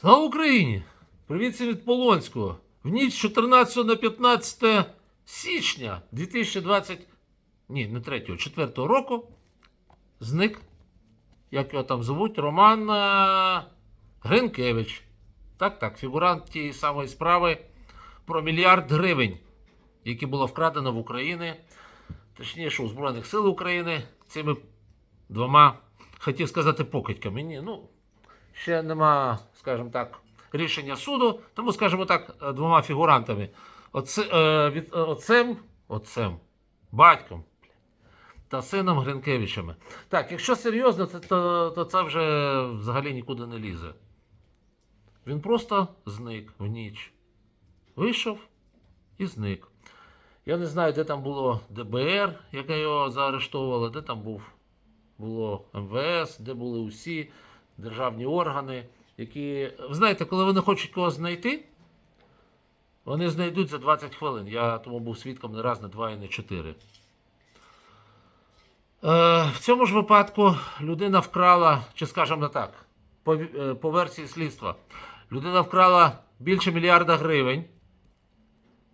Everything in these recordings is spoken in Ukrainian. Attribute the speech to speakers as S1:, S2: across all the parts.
S1: Слава Україні! Привіт всім від Полонського. В ніч 14 на 15 січня 2020, ні, не 3, 4 року зник, як його там звуть, Роман е, Гринкевич. Так, так, фігурант тієї самої справи про мільярд гривень, які було вкрадено в Україні, точніше у Збройних сил України цими двома, хотів сказати, покидьками. Ні, ну, ще нема, скажімо так, рішення суду, тому, скажімо так, е, двома фігурантами. Оце, е, від, е, отцем, отцем, батьком та сином Гринкевичами. Так, якщо серйозно, то, то, то це вже взагалі нікуди не лізе. Він просто зник в ніч. Вийшов і зник. Я не знаю, де там було ДБР, яке його заарештовувало, де там був, було МВС, де були усі державні органи, які. Ви знаєте, коли вони хочуть когось знайти, вони знайдуть за 20 хвилин. Я тому був свідком не раз, не два і не чотири. Е, в цьому ж випадку людина вкрала, чи скажімо так, по, е, по версії слідства, людина вкрала більше мільярда гривень,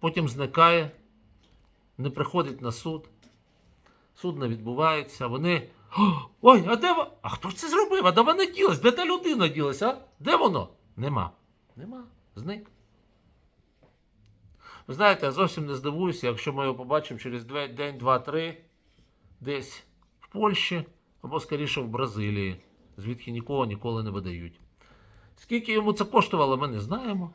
S1: потім зникає, не приходить на суд, суд не відбувається. Вони. «О, Ой, а де во- А хто ж це зробив? А де вона ділась? Де та людина ділась, а? Де воно? Нема. Нема. Зник. Ви знаєте, я зовсім не здивуюся, якщо ми його побачимо через день, два, три, десь в Польщі або скоріше в Бразилії, звідки нікого ніколи не видають. Скільки йому це коштувало, ми не знаємо.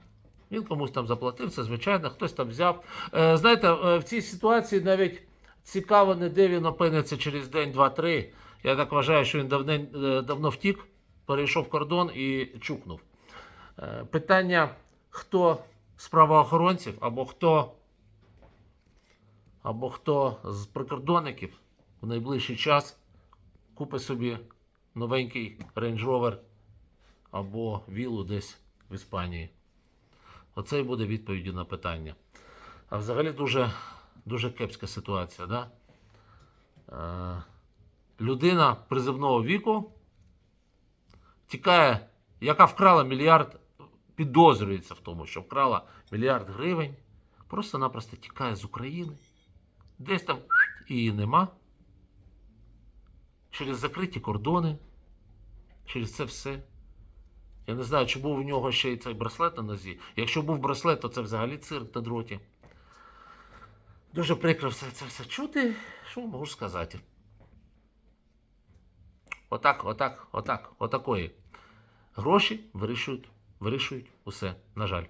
S1: Він комусь там заплатив, це звичайно, хтось там взяв. Е, знаєте, е, в цій ситуації навіть цікаво не де він опиниться через день, два-три. Я так вважаю, що він давнен, е, давно втік, перейшов кордон і чукнув. Е, питання, хто з правоохоронців або хто, або хто з прикордонників в найближчий час купить собі новенький Range Rover або вілу десь в Іспанії. Оце і буде відповіддю на питання. А взагалі дуже, дуже кепська ситуація. Да? Е, людина призивного віку тікає, яка вкрала мільярд, підозрюється в тому, що вкрала мільярд гривень, просто-напросто тікає з України. Десь там її нема. Через закриті кордони, через це все. Я не знаю, чи був у нього ще й цей браслет на нозі. Якщо був браслет, то це взагалі цирк на дроті. Дуже прикро все це все чути. Що можу сказати? Отак, отак, отак, отакої. Гроші вирішують, вирішують усе, на жаль.